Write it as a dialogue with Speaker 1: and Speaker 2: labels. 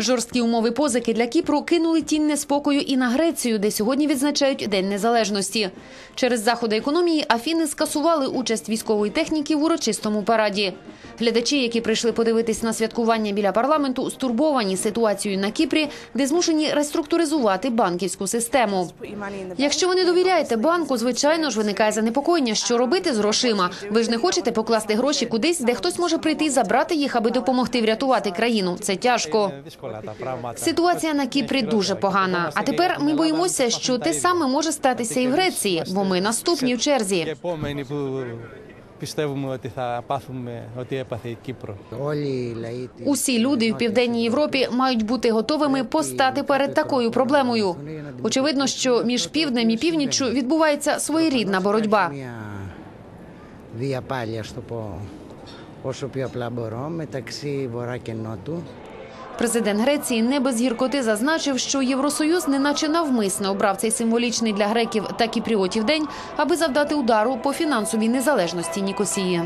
Speaker 1: Жорсткі умови позики для Кіпру кинули тінь неспокою і на Грецію, де сьогодні відзначають День Незалежності. Через заходи економії Афіни скасували участь військової техніки в урочистому параді. Глядачі, які прийшли подивитись на святкування біля парламенту, стурбовані ситуацією на Кіпрі, де змушені реструктуризувати банківську систему. Якщо ви не довіряєте банку, звичайно ж виникає занепокоєння, що робити з грошима. Ви ж не хочете покласти гроші кудись, де хтось може прийти і забрати їх, аби допомогти врятувати країну. Це тяжко. Ситуація на Кіпрі дуже погана. А тепер ми боїмося, що те саме може статися і в Греції, бо ми наступні в черзі. Усі люди в південній Європі мають бути готовими постати перед такою проблемою. Очевидно, що між півднем і північчю відбувається своєрідна боротьба.
Speaker 2: Віапалія штопо ошопіаплаборо метаксі вора кінноту.
Speaker 1: Президент Греції не без гіркоти зазначив, що Євросоюз неначе навмисно обрав цей символічний для греків та кіпріотів день, аби завдати удару по фінансовій незалежності Нікосії.